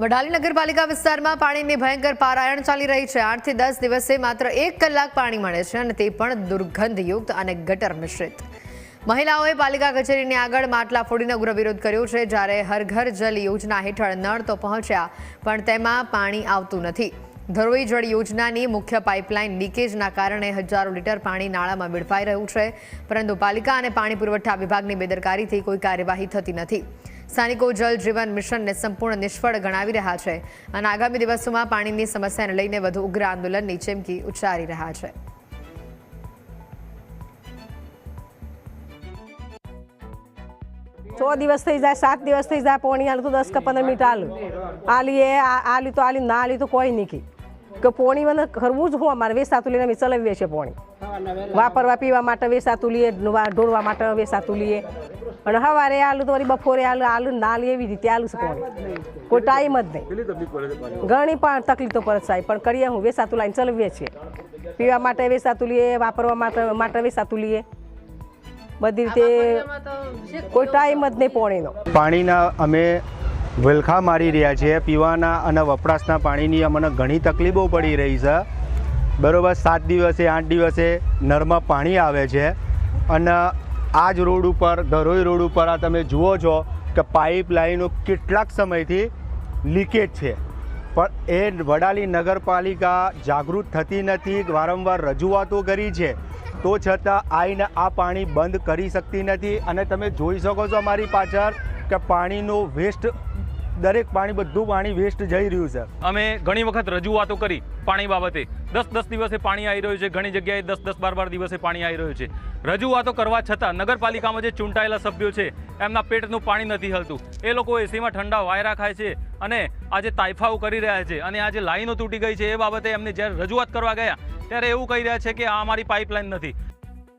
વડાલી નગરપાલિકા વિસ્તારમાં પાણીની ભયંકર પારાયણ ચાલી રહી છે. આઠથી દસ દિવસે માત્ર એક કલાક પાણી મળે છે અને તે પણ દુર્ગંધયુક્ત અને ગટર મિશ્રિત. મહિલાઓએ પાલિકા કચેરીની આગળ માટલા ફોડીને ઉગ્ર વિરોધ કર્યો છે. જ્યારે હરઘર જલ યોજના હેઠળ નળ તો પહોંચ્યા, પણ તેમાં પાણી આવતું નથી. ધરોઈ જળ યોજનાની મુખ્ય પાઇપલાઇન લીકેજના કારણે હજારો લીટર પાણી નાળામાં વેડફાઈ રહ્યું છે. પરંતુ પાલિકા અને પાણી પુરવઠા વિભાગની બેદરકારીથી કોઈ કાર્યવાહી થતી નથી. સ્થાનિકો જલ જીવન મિશનને સંપૂર્ણ નિષ્ફળ ગણાવી રહ્યા છે અને આગામી દિવસોમાં પાણીની સમસ્યાને લઈને વધુ ઉગ્ર આંદોલનની ચીમકી ઉચ્ચારી રહ્યા છે. છ દિવસ થઈ જાય, સાત દિવસ થઈ જાય, પોણી આલું તો દસ કે પંદર મિનિટ આલું. આલી એ આલી તો આલી, ના આલી તો કોઈ નહીં કી પોણી મને કરવું જ હું અમારે વેસાતું લઈને અમે ચલાવીએ છીએ પોણી. વાપરવા પીવા માટે વેસાતું લઈએ ઢોળવા માટે વેસાતું લઈએ અને સવારે આલું તો વળી બપોરે આલુ આલું ના આલું એવી રીતે આલું છે પોણી. કોઈ ટાઈમ જ નહીં. ઘણી પણ તકલીફો પર સાહેબ પણ કરીએ હું વેસાતું લાઈને ચલાવીએ છીએ. પીવા માટે વેસાતું લઈએ વાપરવા માટે માટે વેસાતું લઈએ બધી રીતે કોઈ ટાઈમ જ નહીં પોણીનો. પાણીના અમે વેલખા મારી રહ્યા છીએ પીવાના અને વપરાશના પાણીની અમને ઘણી તકલીફો પડી રહી છે. બરાબર, સાત દિવસે, આઠ દિવસે નળમાં પાણી આવે છે. અને આ જ રોડ ઉપર, ધરોઈ રોડ ઉપર આ તમે જુઓ છો કે પાઇપ લાઈનો કેટલાક સમયથી લીકેજ છે. પણ એ વડાલી નગરપાલિકા જાગૃત થતી નથી, વારંવાર રજૂઆતો કરી છે. તો છતાં આઈને આ પાણી બંધ કરી શકતી નથી. અને તમે જોઈ શકો છો અમારી પાછળ કે પાણીનો વેસ્ટ દરેક પાણી બધું પાણી વેસ્ટ જઈ રહ્યું છે. અમે ઘણી વખત રજૂઆતો કરી પાણી બાબતે. દસ દસ દિવસે પાણી આવી રહ્યું છે, ઘણી જગ્યાએ દસ દસ બાર બાર દિવસે પાણી આવી રહ્યું છે. રજૂઆતો કરવા છતાં નગરપાલિકામાં જે ચૂંટાયેલા સભ્યો છે, એમના પેટનું પાણી નથી હલતું. એ લોકો એસીમાં ઠંડા વાયરા ખાય છે અને આજે તાઇફાઓ કરી રહ્યા છે અને આજે લાઈનો તૂટી ગઈ છે. એ બાબતે એમને જ્યારે રજૂઆત કરવા ગયા, ત્યારે એવું કહી રહ્યા છે કે આ અમારી પાઇપલાઇન નથી.